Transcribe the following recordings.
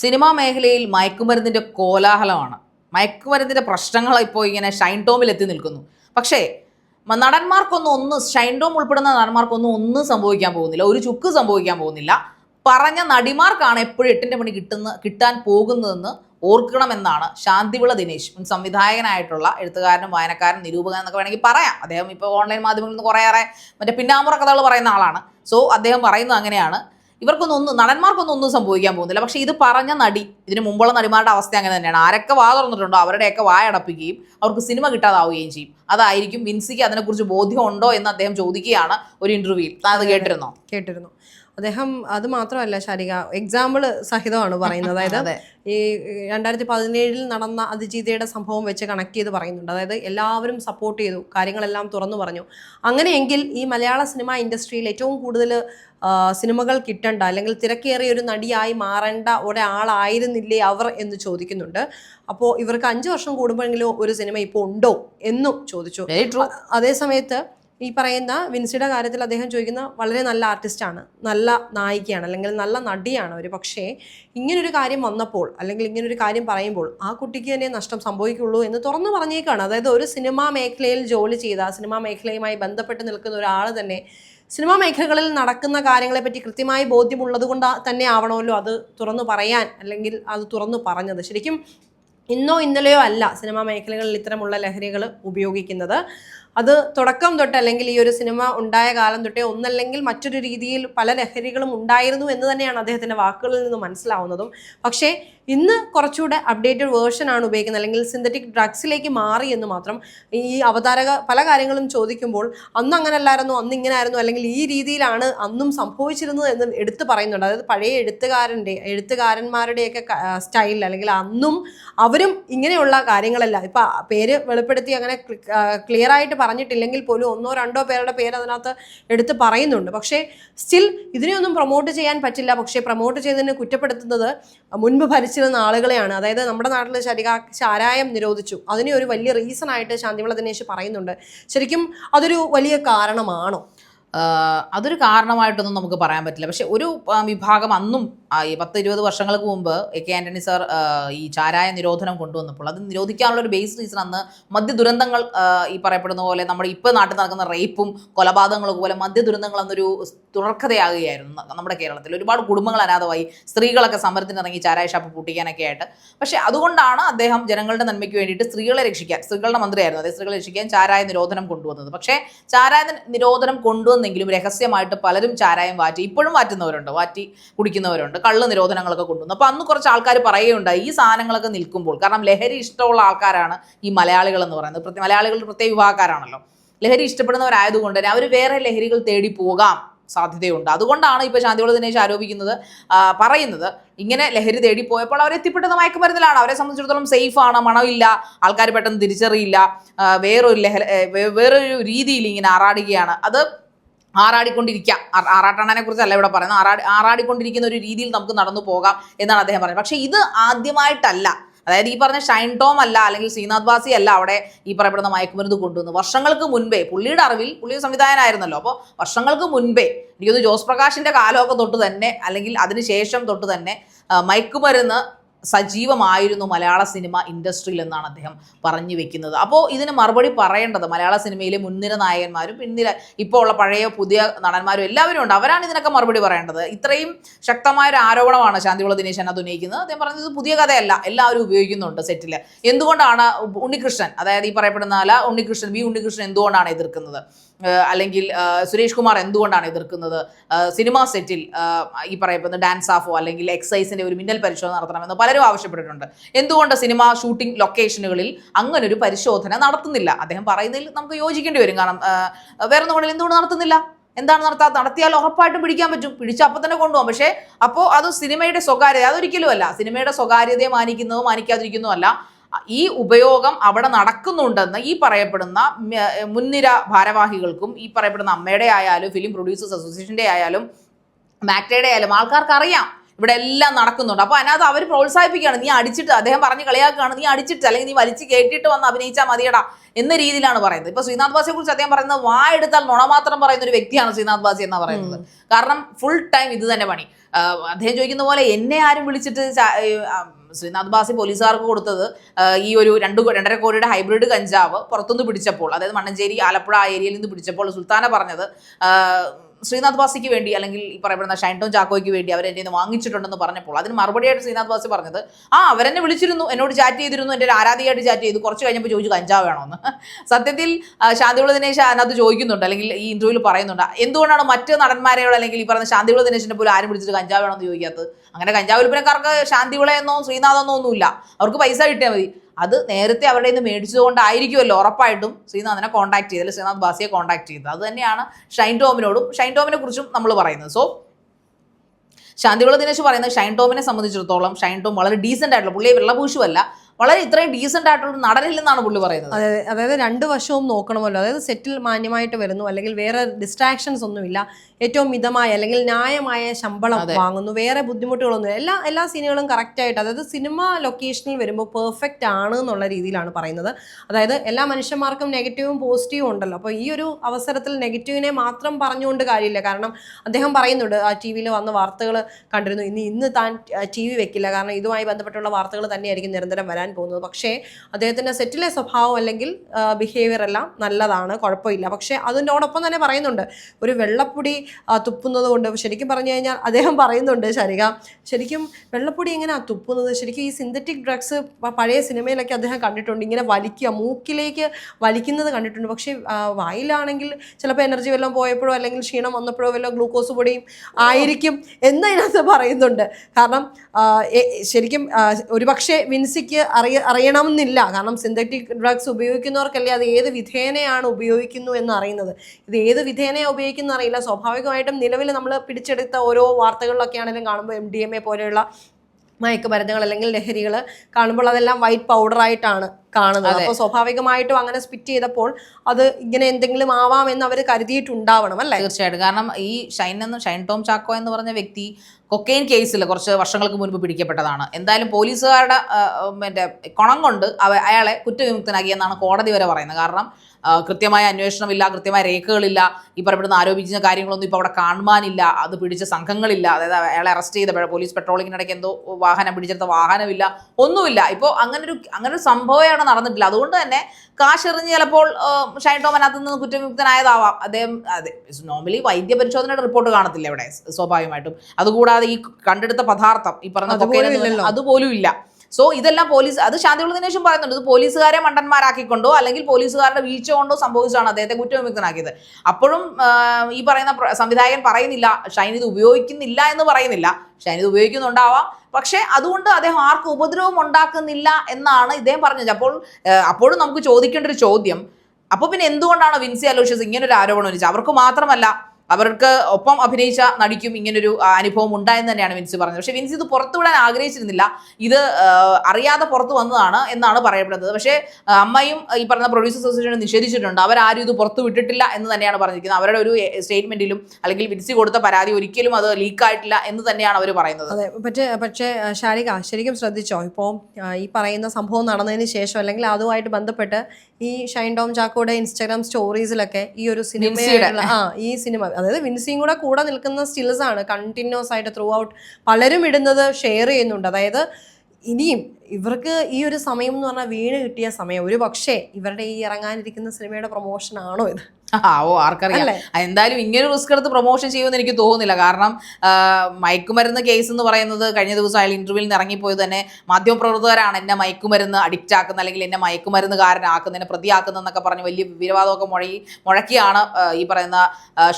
Cinema മേഖലയിൽ മയക്കുമരുന്നിന്റെ കോലാഹലമാണ്. മയക്കുമരുന്നിന്റെ പ്രശ്നങ്ങൾ ഇപ്പോൾ ഇങ്ങനെ ഷൈൻ ടോമിൽ എത്തി നിൽക്കുന്നു. പക്ഷേ നടന്മാർക്കൊന്നും ഒന്ന് ഷൈൻ ടോം ഉൾപ്പെടുന്ന നടന്മാർക്കൊന്നും ഒന്നും സംഭവിക്കാൻ പോകുന്നില്ല. ഒരു ചുക്ക് സംഭവിക്കാൻ പോകുന്നില്ല. പറഞ്ഞ നടിമാർക്കാണ് എപ്പോഴും എട്ടിന്റെ പണി കിട്ടുന്ന കിട്ടാൻ പോകുന്നതെന്ന് ഓർക്കണമെന്നാണ് ശാന്തിവിള ദിനേശ് മുൻ സംവിധായകനായിട്ടുള്ള എഴുത്തുകാരനും വായനക്കാരൻ നിരൂപകൻ എന്നൊക്കെ വേണമെങ്കിൽ പറയാം. അദ്ദേഹം ഇപ്പോൾ ഓൺലൈൻ മാധ്യമങ്ങളിൽ നിന്ന് കുറേയേറെ മറ്റേ പിന്നാമ്പുറ കഥകൾ പറയുന്ന ആളാണ്. സോ അദ്ദേഹം പറയുന്നത് അങ്ങനെയാണ്. ഇവർക്കൊന്നും ഒന്നും നടന്മാർക്കൊന്നും ഒന്നും സംഭവിക്കാൻ പോകുന്നില്ല. പക്ഷേ ഇത് പറഞ്ഞ നടി ഇതിന് മുമ്പുള്ള നടിമാരുടെ അവസ്ഥ അങ്ങനെ തന്നെയാണ്. ആരൊക്കെ വാ തുറന്നിട്ടുണ്ടോ അവരുടെയൊക്കെ വായ അടപ്പിക്കുകയും അവർക്ക് സിനിമ കിട്ടാതാവുകയും ചെയ്യും. അതായിരിക്കും വിൻസിക്ക് അതിനെക്കുറിച്ച് ബോധ്യമുണ്ടോ എന്ന് അദ്ദേഹം ചോദിക്കുകയാണ് ഒരു ഇന്റർവ്യൂവിൽ അത് കേട്ടിരുന്നോ? കേട്ടിരുന്നു. അദ്ദേഹം അത് മാത്രമല്ല ശാരിക എക്സാമ്പിൾ സഹിതമാണ് പറയുന്നത്. അതായത് ഈ രണ്ടായിരത്തി പതിനേഴിൽ നടന്ന അതിജീതയുടെ സംഭവം വെച്ച് കണക്ട് ചെയ്ത് പറയുന്നുണ്ട്. അതായത് എല്ലാവരും സപ്പോർട്ട് ചെയ്തു കാര്യങ്ങളെല്ലാം തുറന്നു പറഞ്ഞു. അങ്ങനെയെങ്കിൽ ഈ മലയാള സിനിമ ഇൻഡസ്ട്രിയിൽ ഏറ്റവും കൂടുതൽ സിനിമകൾ കിട്ടേണ്ട അല്ലെങ്കിൽ തിരക്കേറിയ ഒരു നടിയായി മാറേണ്ട ഒരാളായിരുന്നില്ലേ അവർ എന്ന് ചോദിക്കുന്നുണ്ട്. അപ്പോൾ ഇവർക്ക് അഞ്ച് വർഷം കൂടുമ്പോഴെങ്കിലും ഒരു സിനിമ ഇപ്പോൾ ഉണ്ടോ എന്നും ചോദിച്ചു. അതേ സമയത്ത് ഈ പറയുന്ന വിൻസിയുടെ കാര്യത്തിൽ അദ്ദേഹം ചോദിക്കുന്ന വളരെ നല്ല ആർട്ടിസ്റ്റാണ് നല്ല നായികയാണ് അല്ലെങ്കിൽ നല്ല നടിയാണ് ഒരു പക്ഷേ ഇങ്ങനൊരു കാര്യം വന്നപ്പോൾ അല്ലെങ്കിൽ ഇങ്ങനൊരു കാര്യം പറയുമ്പോൾ ആ കുട്ടിക്ക് തന്നെ നഷ്ടം സംഭവിക്കുള്ളൂ എന്ന് തുറന്നു പറഞ്ഞേക്കാണ്. അതായത് ഒരു സിനിമാ മേഖലയിൽ ജോലി ചെയ്ത സിനിമാ മേഖലയുമായി ബന്ധപ്പെട്ട് നിൽക്കുന്ന ഒരാൾ തന്നെ സിനിമാ മേഖലകളിൽ നടക്കുന്ന കാര്യങ്ങളെപ്പറ്റി കൃത്യമായി ബോധ്യമുള്ളത് കൊണ്ട് തന്നെ ആവണമല്ലോ അത് തുറന്നു പറയാൻ അല്ലെങ്കിൽ അത് തുറന്നു പറഞ്ഞത്. ശരിക്കും ഇന്നോ ഇന്നലെയോ അല്ല സിനിമാ മേഖലകളിൽ ഇത്തരമുള്ള ലഹരികൾ ഉപയോഗിക്കുന്നത്. അത് തുടക്കം തൊട്ട് അല്ലെങ്കിൽ ഈ ഒരു സിനിമ ഉണ്ടായ കാലം തൊട്ടേ ഒന്നല്ലെങ്കിൽ മറ്റൊരു രീതിയിൽ പല ലഹരികളും ഉണ്ടായിരുന്നു എന്ന് തന്നെയാണ് അദ്ദേഹത്തിന്റെ വാക്കുകളിൽ നിന്ന് മനസ്സിലാവുന്നതും. പക്ഷേ ഇന്ന് കുറച്ചുകൂടെ അപ്ഡേറ്റഡ് വേർഷൻ ആണ് ഉപയോഗിക്കുന്നത്. അല്ലെങ്കിൽ സിന്തറ്റിക് ഡ്രഗ്സിലേക്ക് മാറി എന്ന് മാത്രം ഈ അവതാരക പല കാര്യങ്ങളും ചോദിക്കുമ്പോൾ അന്ന് അങ്ങനെ അല്ലായിരുന്നു അന്ന് ഇങ്ങനെ ആയിരുന്നു അല്ലെങ്കിൽ ഈ രീതിയിലാണ് അന്നും സംഭവിച്ചിരുന്നത് എന്ന് എടുത്തു പറയുന്നുണ്ട്. അതായത് പഴയ എഴുത്തുകാരന്റെ എഴുത്തുകാരന്മാരുടെയൊക്കെ സ്റ്റൈലിൽ അല്ലെങ്കിൽ അന്നും അവരും ഇങ്ങനെയുള്ള കാര്യങ്ങളല്ല. ഇപ്പം പേര് വെളിപ്പെടുത്തി അങ്ങനെ ക്ലിയർ ആയിട്ട് പറഞ്ഞിട്ടില്ലെങ്കിൽ പോലും ഒന്നോ രണ്ടോ പേരുടെ പേര് അതിനകത്ത് എടുത്ത് പറയുന്നുണ്ട്. പക്ഷേ സ്റ്റിൽ ഇതിനെയൊന്നും പ്രൊമോട്ട് ചെയ്യാൻ പറ്റില്ല. പക്ഷേ പ്രൊമോട്ട് ചെയ്തതിന് കുറ്റപ്പെടുത്തുന്നത് മുൻപ് ഭരിച്ചിരുന്ന ആളുകളെയാണ്. അതായത് നമ്മുടെ നാട്ടിൽ ശരിക ചാരായം നിരോധിച്ചു. അതിനെ ഒരു വലിയ റീസൺ ആയിട്ട് ശാന്തിവിള ദിനേശ് പറയുന്നുണ്ട്. ശരിക്കും അതൊരു വലിയ കാരണമാണോ? അതൊരു കാരണമായിട്ടൊന്നും നമുക്ക് പറയാൻ പറ്റില്ല. പക്ഷെ ഒരു വിഭാഗം അന്നും ഈ പത്ത് ഇരുപത് വർഷങ്ങൾക്ക് മുമ്പ് എ കെ ആന്റണി സാർ ഈ ചാരായ നിരോധനം കൊണ്ടുവന്നപ്പോൾ അത് നിരോധിക്കാനുള്ള ഒരു ബേസ് റീസൺ അന്ന് മദ്യ ദുരന്തങ്ങൾ ഈ പറയപ്പെടുന്ന പോലെ നമ്മുടെ ഇപ്പോൾ നാട്ടിൽ നടക്കുന്ന റേപ്പും കൊലപാതകങ്ങളും പോലെ മദ്യ ദുരന്തങ്ങൾ അന്നൊരു തുടർക്കഥയാകുകയായിരുന്നു നമ്മുടെ കേരളത്തിൽ. ഒരുപാട് കുടുംബങ്ങൾ അനാഥമായി സ്ത്രീകളൊക്കെ സമരത്തിനിറങ്ങി ചാരായ ഷാപ്പ് പൂട്ടിക്കാനൊക്കെ ആയിട്ട്. പക്ഷേ അതുകൊണ്ടാണ് അദ്ദേഹം ജനങ്ങളുടെ നന്മയ്ക്ക് വേണ്ടിയിട്ട് സ്ത്രീകളെ രക്ഷിക്കാൻ സ്ത്രീകളുടെ മന്ത്രിയായിരുന്നു. അതായത് സ്ത്രീകളെ രക്ഷിക്കാൻ ചാരായ നിരോധനം കൊണ്ടുവന്നത്. പക്ഷേ ചാരായ നിരോധനം കൊണ്ടുവന്നെങ്കിലും രഹസ്യമായിട്ട് പലരും ചാരായം വാറ്റി ഇപ്പോഴും വാറ്റുന്നവരുണ്ട് വാറ്റി കുടിക്കുന്നവരുണ്ട്. കള്ള് നിരോധനങ്ങളൊക്കെ കൊണ്ടുവന്നു. അപ്പോൾ അന്ന് കുറച്ച് ആൾക്കാർ പറയുകയുണ്ടായി ഈ സാധനങ്ങളൊക്കെ നിൽക്കുമ്പോൾ കാരണം ലഹരി ഇഷ്ടമുള്ള ആൾക്കാരാണ് ഈ മലയാളികൾ എന്ന് പറയുന്നത്. മലയാളികൾ പ്രത്യേക വിഭാഗക്കാരാണല്ലോ. ലഹരി ഇഷ്ടപ്പെടുന്നവരായതുകൊണ്ട് തന്നെ അവർ വേറെ ലഹരികൾ തേടി പോകാം സാധ്യതയുണ്ട്. അതുകൊണ്ടാണ് ഇപ്പോൾ ശാന്തിയോട് ദിനേശ് ആരോപിക്കുന്നത് പറയുന്നത്. ഇങ്ങനെ ലഹരി തേടി പോയപ്പോൾ അവർ എത്തിപ്പെട്ടത് മയക്കുമരുന്നിലാണ്. അവരെ സംബന്ധിച്ചിടത്തോളം സേഫ് ആണ് മണമില്ല ആൾക്കാർ പെട്ടെന്ന് തിരിച്ചറിയില്ല. വേറൊരു ലഹ വേറൊരു രീതിയിൽ ഇങ്ങനെ ആറാടുകയാണ്. അത് ആറാടിക്കൊണ്ടിരിക്കാം. ആറാട്ടണ്ണനെ കുറിച്ചല്ല ഇവിടെ പറയുന്നത്. ആറാടി ആറാടിക്കൊണ്ടിരിക്കുന്ന ഒരു രീതിയിൽ നമുക്ക് നടന്നു പോകാം എന്നാണ് അദ്ദേഹം പറയുന്നത്. പക്ഷേ ഇത് ആദ്യമായിട്ടല്ല. അതായത് ഈ പറഞ്ഞ ഷൈൻ ടോം അല്ല അല്ലെങ്കിൽ ശ്രീനാഥ് അല്ല അവിടെ ഈ പറയപ്പെടുന്ന മയക്കുമരുന്ന് കൊണ്ടുവന്നു വർഷങ്ങൾക്ക് മുൻപേ പുള്ളിയുടെ അറിവിൽ പുള്ളി സംവിധായകനായിരുന്നല്ലോ. അപ്പോൾ വർഷങ്ങൾക്ക് മുൻപേ എനിക്കൊന്ന് ജോസ് പ്രകാശിന്റെ കാലമൊക്കെ തൊട്ട് തന്നെ അല്ലെങ്കിൽ അതിനുശേഷം തൊട്ട് തന്നെ മയക്കുമരുന്ന് സജീവമായിരുന്നു മലയാള സിനിമ ഇൻഡസ്ട്രിയിൽ എന്നാണ് അദ്ദേഹം പറഞ്ഞു വെക്കുന്നത്. അപ്പോൾ ഇതിന് മറുപടി പറയേണ്ടത് മലയാള സിനിമയിലെ മുൻനിര നായകന്മാരും പിന്നിര ഇപ്പോൾ ഉള്ള പഴയ പുതിയ നടന്മാരും എല്ലാവരും ഉണ്ട്. അവരാണ് ഇതിനൊക്കെ മറുപടി പറയേണ്ടത്. ഇത്രയും ശക്തമായ ഒരു ആരോപണമാണ് ശാന്തിയുള്ള ദിനേശൻ അത് ഉന്നയിക്കുന്നത് അദ്ദേഹം പറഞ്ഞത് പുതിയ കഥയല്ല. എല്ലാവരും ഉപയോഗിക്കുന്നുണ്ട് സെറ്റിൽ എന്തുകൊണ്ടാണ് ഉണ്ണികൃഷ്ണൻ അതായത് ഈ പറയപ്പെടുന്ന ഉണ്ണികൃഷ്ണൻ വി ഉണ്ണികൃഷ്ണൻ എന്തുകൊണ്ടാണ് എതിർക്കുന്നത്? അല്ലെങ്കിൽ സുരേഷ് കുമാർ എന്തുകൊണ്ടാണ് എതിർക്കുന്നത്? സിനിമാ സെറ്റിൽ ഈ പറയപ്പെടുന്ന ഡാൻസ് ആഫോ അല്ലെങ്കിൽ എക്സൈസിന്റെ ഒരു മിന്നൽ പരിശോധന നടത്തണമെന്ന് പലരും ആവശ്യപ്പെട്ടിട്ടുണ്ട്. എന്തുകൊണ്ട് സിനിമ ഷൂട്ടിംഗ് ലൊക്കേഷനുകളിൽ അങ്ങനെ ഒരു പരിശോധന നടത്തുന്നില്ല? അദ്ദേഹം പറയുന്നതിൽ നമുക്ക് യോജിക്കേണ്ടി വരും. കാരണം വേറെ ഒന്നും എന്തുകൊണ്ട് നടത്തുന്നില്ല? എന്താണ് നടത്താ നടത്തിയാൽ ഉറപ്പായിട്ടും പിടിക്കാൻ പറ്റും. പിടിച്ച് അപ്പം തന്നെ കൊണ്ടുപോകാം. പക്ഷേ അപ്പോൾ അത് സിനിമയുടെ സ്വകാര്യത അതൊരിക്കലും അല്ല സിനിമയുടെ സ്വകാര്യതയെ മാനിക്കുന്നതോ മാനിക്കാതിരിക്കുന്നതോ അല്ല. ഈ ഉപയോഗം അവിടെ നടക്കുന്നുണ്ടെന്ന് ഈ പറയപ്പെടുന്ന മുൻനിര ഭാരവാഹികൾക്കും ഈ പറയപ്പെടുന്ന അമ്മയുടെ ആയാലും ഫിലിം പ്രൊഡ്യൂസേഴ്സ് അസോസിയേഷന്റെ ആയാലും മാക്ടയുടെ ആയാലും ആൾക്കാർക്ക് അറിയാം ഇവിടെ എല്ലാം നടക്കുന്നുണ്ട്. അപ്പോൾ അതിനകത്ത് അവർ പ്രോത്സാഹിപ്പിക്കുകയാണ്. നീ അടിച്ചിട്ട് അദ്ദേഹം പറഞ്ഞ് കളിയാക്കുകയാണ്. നീ അടിച്ചിട്ട് അല്ലെങ്കിൽ നീ വലിച്ച് കയറ്റിയിട്ട് വന്ന് അഭിനയിച്ചാൽ മതിയടാ എന്ന രീതിയിലാണ് പറയുന്നത്. ഇപ്പോൾ ശ്രീനാഥ് ബാസിയെ കുറിച്ച് അദ്ദേഹം പറയുന്നത് വായെടുത്താൽ നുണ മാത്രം പറയുന്ന ഒരു വ്യക്തിയാണ് ശ്രീനാഥ് ബാസി എന്ന് പറയുന്നത്. കാരണം ഫുൾ ടൈം ഇത് തന്നെ പണി. അദ്ദേഹം ചോദിക്കുന്ന പോലെ എന്നെ ആരും വിളിച്ചിട്ട് ശ്രീനാഥ് ബാസി പോലീസുകാർക്ക് കൊടുത്തത് ഈ ഒരു രണ്ട് രണ്ടര കോടിയുടെ ഹൈബ്രിഡ് കഞ്ചാവ് പുറത്തുനിന്ന് പിടിച്ചപ്പോൾ അതായത് മണ്ണഞ്ചേരി ആലപ്പുഴ ആ ഏരിയയിൽ നിന്ന് പിടിച്ചപ്പോൾ സുൽത്താന പറഞ്ഞത് ശ്രീനാഥ് ബാസിക്ക് വേണ്ടി അല്ലെങ്കിൽ ഈ പറയപ്പെടുന്ന ഷൈൻടോൺ ചാക്കോയ്ക്ക് വേണ്ടി അവർ എന്റെ നിന്ന് വാങ്ങിച്ചിട്ടുണ്ടെന്ന് പറഞ്ഞപ്പോൾ അതിന് മറുപടിയായിട്ട് ശ്രീനാഥ് ബാസി പറഞ്ഞത് ആ അവരെന്നെ വിളിച്ചിരുന്നു എന്നോട് ചാറ്റ് ചെയ്തിരുന്നു എന്റെ ഒരു ആരാധികയായിട്ട് ചാറ്റ് ചെയ്തു കുറച്ച് കഴിഞ്ഞപ്പോൾ ചോദിച്ചു കഞ്ചാവ് വേണമെന്ന് സത്യത്തിൽ ശാന്തിവിള ദിനേശ് അതിനകത്ത് ചോദിക്കുന്നുണ്ട് അല്ലെങ്കിൽ ഈ ഇന്റർവ്യൂവിൽ പറയുന്നുണ്ട് എന്തുകൊണ്ടാണ് മറ്റ് നടന്മാരെയോ അല്ലെങ്കിൽ ഈ പറഞ്ഞ ശാന്തിവിള ദിനേശിനെ പോലും ആരും വിളിച്ചിട്ട് കഞ്ചാവ് വേണമെന്ന് ചോദിക്കാത്തത്? അങ്ങനെ കഞ്ചാവ് വിൽപ്പനക്കാർക്ക് ശാന്തിവിളയെന്നോ ശ്രീനാഥെന്നോ ഒന്നുമില്ല. അവർക്ക് പൈസ കിട്ടിയാൽ മതി. അത് നേരത്തെ അവരുടെ നിന്ന് മേടിച്ചതുകൊണ്ടായിരിക്കുമല്ലോ ഉറപ്പായിട്ടും. ശ്രീനാഥിനെ കോൺടാക്ട് ചെയ്തത് അല്ലെങ്കിൽ ശ്രീനാഥ് ബാസിയെ കോൺടാക്ട് ചെയ്തത് അത് തന്നെയാണ് ഷൈൻ ടോമിനോടും ഷൈൻ ടോമിനെ കുറിച്ചും നമ്മൾ പറയുന്നത്. സോ ശാന്തികുള ദിനേശ് പറയുന്നത് ഷൈൻ ടോമിനെ സംബന്ധിച്ചിടത്തോളം ഷൈൻ ടോം വളരെ ഡീസെന്റ് ആയിട്ടുള്ള പുള്ളിയെ വെള്ളപൂശുമല്ല വളരെ ഇത്രയും ഡീസെന്റ് ആയിട്ടുള്ള നടനില്ലെന്നാണ് പുള്ളി പറയുന്നത്. അതെ അതായത് രണ്ട് വശവും നോക്കണമല്ലോ. അതായത് സെറ്റിൽ മാന്യമായിട്ട് വരുന്നു. അല്ലെങ്കിൽ വേറെ ഡിസ്ട്രാക്ഷൻസ് ഒന്നുമില്ല. ഏറ്റവും മിതമായ അല്ലെങ്കിൽ ന്യായമായ ശമ്പളം വാങ്ങുന്നു. വേറെ ബുദ്ധിമുട്ടുകളൊന്നും എല്ലാ എല്ലാ സീനുകളും കറക്റ്റ് ആയിട്ട് അതായത് സിനിമ ലൊക്കേഷനിൽ വരുമ്പോൾ പെർഫെക്റ്റ് ആണ് എന്നുള്ള രീതിയിലാണ് പറയുന്നത്. അതായത് എല്ലാ മനുഷ്യന്മാർക്കും നെഗറ്റീവും പോസിറ്റീവും ഉണ്ടല്ലോ. അപ്പോൾ ഈ ഒരു അവസരത്തിൽ നെഗറ്റീവിനെ മാത്രം പറഞ്ഞുകൊണ്ട് കാര്യമില്ല. കാരണം അദ്ദേഹം പറയുന്നുണ്ട് ആ ടി വിയിൽ വന്ന വാർത്തകൾ കണ്ടിരുന്നു. ഇനി ഇന്ന് താൻ ടി വി വെക്കില്ല. കാരണം ഇതുമായി ബന്ധപ്പെട്ടുള്ള വാർത്തകൾ തന്നെയായിരിക്കും നിരന്തരം വരാൻ പോകുന്നത്. പക്ഷേ അദ്ദേഹത്തിന്റെ സെറ്റിലെ സ്വഭാവം അല്ലെങ്കിൽ ബിഹേവിയർ എല്ലാം നല്ലതാണ്. കുഴപ്പമില്ല. പക്ഷേ അതിനോടൊപ്പം തന്നെ പറയുന്നുണ്ട്. ഒരു വെള്ളപ്പൊടി തുപ്പുന്നത് കൊണ്ട് ശരിക്കും പറഞ്ഞു കഴിഞ്ഞാൽ അദ്ദേഹം പറയുന്നുണ്ട് ശരിക ശരിക്കും വെള്ളപ്പൊടി എങ്ങനെയാണ് തുപ്പുന്നത്? ശരിക്കും ഈ സിന്തറ്റിക് ഡ്രഗ്സ് പഴയ സിനിമയിലൊക്കെ അദ്ദേഹം കണ്ടിട്ടുണ്ട്. ഇങ്ങനെ വലിക്കുക മൂക്കിലേക്ക് വലിക്കുന്നത് കണ്ടിട്ടുണ്ട്. പക്ഷേ വായിലാണെങ്കിൽ ചിലപ്പോൾ എനർജി വല്ലതും പോയപ്പോഴോ അല്ലെങ്കിൽ ക്ഷീണം വന്നപ്പോഴോ വല്ല ഗ്ലൂക്കോസ് പൊടിയും ആയിരിക്കും എന്നതിനകത്ത് പറയുന്നുണ്ട്. കാരണം ശരിക്കും ഒരുപക്ഷെ വിൻസിക്ക് അറിയ അറിയണമെന്നില്ല. കാരണം സിന്തറ്റിക് ഡ്രഗ്സ് ഉപയോഗിക്കുന്നവർക്കല്ലേ അത് ഏത് വിധേനയാണ് ഉപയോഗിക്കുന്നു എന്ന് അറിയുന്നത്. ഇത് ഏത് വിധേനയാണ് ഉപയോഗിക്കുന്ന അറിയില്ല. സ്വാഭാവികമായിട്ടും നിലവിൽ നമ്മൾ പിടിച്ചെടുത്ത ഓരോ വാർത്തകളിലൊക്കെ ആണെങ്കിലും കാണുമ്പോൾ എം ഡി എം എ പോലെയുള്ള മയക്കുമരുന്നുകൾ അല്ലെങ്കിൽ ലഹരികൾ കാണുമ്പോൾ അതെല്ലാം വൈറ്റ് പൗഡറായിട്ടാണ് കാണുന്നത്. അപ്പോൾ സ്വാഭാവികമായിട്ടും അങ്ങനെ സ്പിറ്റ് ചെയ്തപ്പോൾ അത് ഇങ്ങനെ എന്തെങ്കിലും ആവാം എന്ന് അവർ കരുതിയിട്ടുണ്ടാവണം അല്ലേ? തീർച്ചയായിട്ടും. കാരണം ഈ ഷൈൻ എന്ന് ഷൈൻ ടോം ചാക്കോ എന്ന് പറഞ്ഞ വ്യക്തി കൊക്കെയിൻ കേസിൽ കുറച്ച് വർഷങ്ങൾക്ക് മുൻപ് പിടിക്കപ്പെട്ടതാണ്. എന്തായാലും പോലീസുകാരുടെ മറ്റേ കുണം കൊണ്ട് അയാളെ കുറ്റവിമുക്തനാക്കി എന്നാണ് കോടതി വരെ പറയുന്നത്. കാരണം കൃത്യമായ അന്വേഷണമില്ല കൃത്യമായ രേഖകളില്ല ഈ പറയപ്പെടുന്ന ആരോപിക്കുന്ന കാര്യങ്ങളൊന്നും ഇപ്പോൾ അവിടെ കാണുവാനില്ല അത് പിടിച്ച സംഘങ്ങളില്ല. അതായത് അയാളെ അറസ്റ്റ് ചെയ്ത പോലീസ് പെട്രോളിങ്ങിനിടയ്ക്ക് എന്തോ വാഹനം പിടിച്ചെടുത്ത വാഹനമില്ല ഒന്നുമില്ല. ഇപ്പോൾ അങ്ങനെ ഒരു അങ്ങനെ ഒരു സംഭവമാണ് നടന്നിട്ടില്ല. അതുകൊണ്ട് തന്നെ കാശെറിഞ്ഞ് ചിലപ്പോൾ ഷൈൻ ടോമൻ അതിൽ നിന്ന് കുറ്റവിമുക്തനായതാവാം. അദ്ദേഹം അതെ നോർമലി വൈദ്യ പരിശോധനയുടെ റിപ്പോർട്ട് കാണത്തില്ല ഇവിടെ സ്വാഭാവികമായിട്ടും. അതുകൂടാതെ ഈ കണ്ടെടുത്ത പദാർത്ഥം ഈ പറഞ്ഞ അതുപോലും ഇല്ല. സോ ഇതെല്ലാം പോലീസ് അത് ശാന്തിയുള്ള ദിനേശും പറയുന്നുണ്ട്. ഇത് പോലീസുകാരെ മണ്ടന്മാരാക്കിക്കൊണ്ടോ അല്ലെങ്കിൽ പോലീസുകാരുടെ വീഴ്ച കൊണ്ടോ സംഭവിച്ചാണ് അദ്ദേഹത്തെ കുറ്റവിമുക്തനാക്കിയത്. അപ്പോഴും ഈ പറയുന്ന സംവിധായകൻ പറയുന്നില്ല ഷൈൻ ഇത് ഉപയോഗിക്കുന്നില്ല എന്ന് പറയുന്നില്ല. ഷൈൻ ഇത് ഉപയോഗിക്കുന്നുണ്ടാവാം. പക്ഷേ അതുകൊണ്ട് അദ്ദേഹം ആർക്കും ഉപദ്രവം ഉണ്ടാക്കുന്നില്ല എന്നാണ് ഇദ്ദേഹം പറഞ്ഞത്. അപ്പോൾ അപ്പോഴും നമുക്ക് ചോദിക്കേണ്ട ഒരു ചോദ്യം. അപ്പോൾ പിന്നെ എന്തുകൊണ്ടാണ് വിൻസി അലോഷ്യസ് ഇങ്ങനെ ഒരു ആരോപണം ഉന്നയിച്ചത്? അവർക്ക് മാത്രമല്ല അവർക്ക് ഒപ്പം അഭിനയിച്ച നടിക്കും ഇങ്ങനൊരു അനുഭവം ഉണ്ടായെന്ന് തന്നെയാണ് വിൻസി പറഞ്ഞത്. പക്ഷേ വിൻസി ഇത് പുറത്തുവിടാൻ ആഗ്രഹിച്ചിരുന്നില്ല. ഇത് അറിയാതെ പുറത്തു വന്നതാണ് എന്നാണ് പറയപ്പെടുന്നത്. പക്ഷേ അമ്മയും ഈ പറഞ്ഞ പ്രൊഡ്യൂസർ അസോസിയേഷനും നിഷേധിച്ചിട്ടുണ്ട്. അവരാരും ഇത് പുറത്തു വിട്ടിട്ടില്ല എന്ന് തന്നെയാണ് പറഞ്ഞിരിക്കുന്നത്. അവരുടെ ഒരു സ്റ്റേറ്റ്മെന്റിലും അല്ലെങ്കിൽ വിൻസി കൊടുത്ത പരാതി ഒരിക്കലും അത് ലീക്കായിട്ടില്ല എന്ന് തന്നെയാണ് അവർ പറയുന്നത്. അതെ. പക്ഷേ പക്ഷേ ശാരിക ശരിക്കും ശ്രദ്ധിച്ചോ? ഇപ്പോൾ ഈ പറയുന്ന സംഭവം നടന്നതിന് ശേഷം അല്ലെങ്കിൽ അതുമായിട്ട് ബന്ധപ്പെട്ട് ഈ ഷൈൻ ടോം ചാക്കോയുടെ ഇൻസ്റ്റാഗ്രാം സ്റ്റോറീസിലൊക്കെ ഈ ഒരു സിനിമയുടെ ആ ഈ സിനിമ അതായത് വിൻസിയും കൂടെ കൂടെ നിൽക്കുന്ന സ്റ്റിൽസ് ആണ് കണ്ടിന്യൂസ് ആയിട്ട് ത്രൂ ഔട്ട് പലരും ഇടുന്നത് ഷെയർ ചെയ്യുന്നുണ്ട്. അതായത് ഇനിയും ഇവർക്ക് ഈ ഒരു സമയം എന്ന് പറഞ്ഞാൽ വീണ് കിട്ടിയ സമയം. ഒരു പക്ഷേ ഇവരുടെ ഈ ഇറങ്ങാനിരിക്കുന്ന സിനിമയുടെ പ്രൊമോഷൻ ആണോ ഇത്? ആ ഓ ആർക്കറിയാം? എന്തായാലും ഇങ്ങനെ റിസ്ക് എടുത്ത് പ്രൊമോഷൻ ചെയ്യുമെന്ന് എനിക്ക് തോന്നുന്നില്ല. കാരണം മയക്കുമരുന്ന് കേസ് എന്ന് പറയുന്നത് കഴിഞ്ഞ ദിവസം അയാൾ ഇന്റർവ്യൂവിൽ നിന്ന് ഇറങ്ങിപ്പോയത് തന്നെ മാധ്യമപ്രവർത്തകരാണ് എന്നെ മയക്കുമരുന്ന് അഡിക്റ്റ് ആക്കുന്ന അല്ലെങ്കിൽ എന്നെ മയക്കുമരുന്നുകാരനാക്കുന്ന എന്നെ പ്രതിയാക്കുന്നതെന്നൊക്കെ പറഞ്ഞ് വലിയ വിരവാദമൊക്കെ മുഴകി മുഴക്കിയാണ് ഈ പറയുന്ന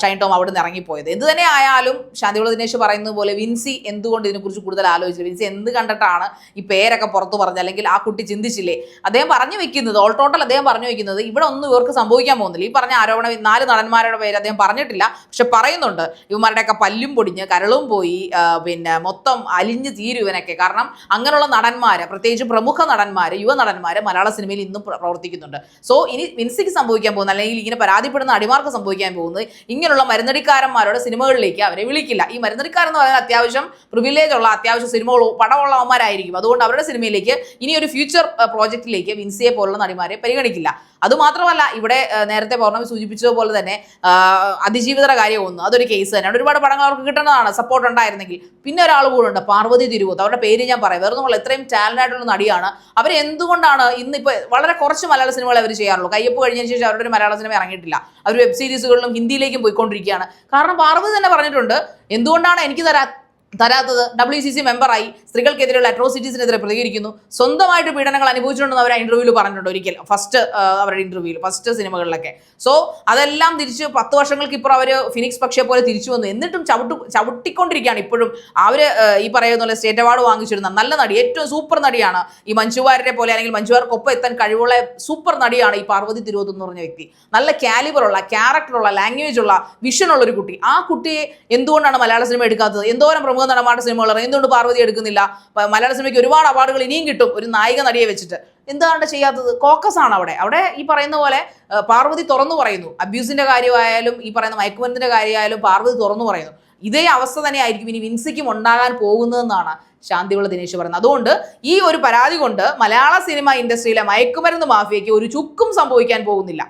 ഷൈൻ ടോം അവിടെ നിന്ന് ഇറങ്ങിപ്പോയത്. എന്ത് തന്നെ ആയാലും ശാന്തിയുള്ള ദിനേശ് പറയുന്നത് പോലെ വിൻസി എന്തുകൊണ്ട് ഇതിനെക്കുറിച്ച് കൂടുതൽ ആലോചിച്ചില്ല? വിൻസി എന്ത് കണ്ടിട്ടാണ് ഈ പേരൊക്കെ പുറത്തു പറഞ്ഞത്? അല്ലെങ്കിൽ ആ കുട്ടി ചിന്തിച്ചില്ലേ? അദ്ദേഹം പറഞ്ഞു വെക്കുന്നത് ഓൾ ടോട്ടൽ അദ്ദേഹം പറഞ്ഞു വെക്കുന്നത് ഇവിടെ ഒന്നും ഇവർക്ക് സംഭവിക്കാൻ പോകുന്നില്ല. ഈ പറഞ്ഞ ആരോപണം ഇത്തവണ ഈ നാല് നടന്മാരുടെ പേര് അദ്ദേഹം പറഞ്ഞിട്ടില്ല. പക്ഷെ പറയുന്നുണ്ട് ഇവന്മാരുടെയൊക്കെ പല്ലും പൊടിഞ്ഞ് കരളും പോയി പിന്നെ മൊത്തം അലിഞ്ഞ് തീരും ഇവനൊക്കെ. കാരണം അങ്ങനെയുള്ള നടന്മാര് പ്രത്യേകിച്ച് പ്രമുഖ നടന്മാര് യുവ നടന്മാര് മലയാള സിനിമയിൽ ഇന്നും പ്രവർത്തിക്കുന്നുണ്ട്. സോ ഇനി വിൻസിക്ക് സംഭവിക്കാൻ പോകുന്ന അല്ലെങ്കിൽ ഇങ്ങനെ പരാതിപ്പെടുന്ന അടിമാർക്ക് സംഭവിക്കാൻ പോകുന്നത് ഇങ്ങനെയുള്ള മരുന്നടിക്കാരന്മാരുടെ സിനിമകളിലേക്ക് അവരെ വിളിക്കില്ല. ഈ മരുന്നടിക്കാരെന്ന് പറയുന്നത് അത്യാവശ്യം പ്രിവിലേജ് ഉള്ള അത്യാവശ്യം സിനിമകൾ പടമുള്ളവന്മാരായിരിക്കും. അതുകൊണ്ട് അവരുടെ സിനിമയിലേക്ക് ഇനി ഒരു ഫ്യൂച്ചർ പ്രോജക്റ്റിലേക്ക് വിൻസിയെ പോലുള്ള നടിമാരെ പരിഗണിക്കില്ല. അതുമാത്രമല്ല ഇവിടെ നേരത്തെ പൗർണമി സൂചിപ്പിച്ചതുപോലെ തന്നെ അതിജീവിതര കാര്യമൊന്നും അതൊരു കേസ് തന്നെയാണ്. ഒരുപാട് പടങ്ങൾ അവർക്ക് കിട്ടുന്നതാണ്. സപ്പോർട്ട് ഉണ്ടായിരുന്നെങ്കിൽ. പിന്നെ ഒരാൾ കൂടെ ഉണ്ട് പാർവതി തിരുവോത്ത്. അവരുടെ പേര് ഞാൻ പറയാം. വേറെ നമ്മൾ എത്രയും ടാലന്റ് ആയിട്ടുള്ള നടിയാണ്. അവർ എന്തുകൊണ്ടാണ് ഇന്നിപ്പോൾ വളരെ കുറച്ച് മലയാള സിനിമകൾ അവർ ചെയ്യാറുള്ളൂ. കയ്യപ്പ് കഴിഞ്ഞതിന് ശേഷം അവരുടെ ഒരു മലയാള സിനിമ ഇറങ്ങിയിട്ടില്ല. അവർ വെബ് സീരീസുകളിലും ഹിന്ദിയിലേക്കും പോയിക്കൊണ്ടിരിക്കുകയാണ്. കാരണം പാർവതി തന്നെ പറഞ്ഞിട്ടുണ്ട് എന്തുകൊണ്ടാണ് എനിക്ക് തരാ തരാത്തത് ഡബ്ല്യു സി സി മെമ്പറായി സ്ത്രീകൾക്കെതിരെയുള്ള അട്രോസിറ്റീസിനെതിരെ പ്രതികരിക്കുന്നു. സ്വന്തമായിട്ട് പീഡനങ്ങൾ അനുഭവിച്ചിട്ടുണ്ടെന്ന് അവർ ഇന്റർവ്യൂവിൽ പറഞ്ഞിട്ടുണ്ട് ഒരിക്കൽ ഫസ്റ്റ് അവരുടെ ഇന്റർവ്യൂവിൽ ഫസ്റ്റ് സിനിമകളിലൊക്കെ സോ അതെല്ലാം തിരിച്ച് പത്ത് വർഷങ്ങൾക്ക് ഇപ്പുറം അവർ ഫിനിക്സ് പക്ഷേ പോലെ തിരിച്ചു വന്നു. എന്നിട്ടും ചവിട്ടു ചവിട്ടിക്കൊണ്ടിരിക്കുകയാണ് ഇപ്പോഴും. അവർ ഈ പറയുന്ന പോലെ സ്റ്റേറ്റ് അവാർഡ് വാങ്ങിച്ചിരുന്ന നല്ല നടി ഏറ്റവും സൂപ്പർ നടിയാണ് ഈ മഞ്ജുവാരെ പോലെ അല്ലെങ്കിൽ മഞ്ജുവാർക്കൊപ്പം എത്താൻ കഴിവുള്ള സൂപ്പർ നടിയാണ് ഈ പാർവതി തിരുവോത്ത് എന്ന് പറഞ്ഞ വ്യക്തി. നല്ല കാലിബറുള്ള ക്യാരക്ടറുള്ള ലാംഗ്വേജ് ഉള്ള വിഷനുള്ള ഒരു കുട്ടി. ആ കുട്ടിയെ എന്തുകൊണ്ടാണ് മലയാള സിനിമ എടുക്കാത്തത്? എന്തോരം പ്രമുഖ നടന്മാരുടെ സിനിമകൾ ഇറങ്ങും. എന്തുകൊണ്ട് പാർവതി എടുക്കുന്നില്ല. മലയാള സിനിമയ്ക്ക് ഒരുപാട് അവാർഡുകൾ ഇനിയും കിട്ടും. ഒരു നായിക നടിയെ വെച്ചിട്ട്. എന്താണ് ചെയ്യാത്തത്? കോക്കസ് ആണ് അവിടെ. അവിടെ ഈ പറയുന്ന പോലെ പാർവതി തുറന്നു പറയുന്നു. അബ്യൂസിന്റെ കാര്യമായാലും ഈ പറയുന്ന മയക്കുമരുന്നിന്റെ കാര്യമായാലും പാർവതി തുറന്നു പറയുന്നു. ഇതേ അവസ്ഥ തന്നെയായിരിക്കും ഇനി വിൻസിക്കും ഉണ്ടാകാൻ പോകുന്നതെന്നാണ് ശാന്തിവിള ദിനേശ് പറയുന്നത്. അതുകൊണ്ട് ഈ ഒരു പരാതി കൊണ്ട് മലയാള സിനിമ ഇൻഡസ്ട്രിയിലെ മയക്കുമരുന്ന് മാഫിയയ്ക്ക് ഒരു ചുക്കും സംഭവിക്കാൻ പോകുന്നില്ല.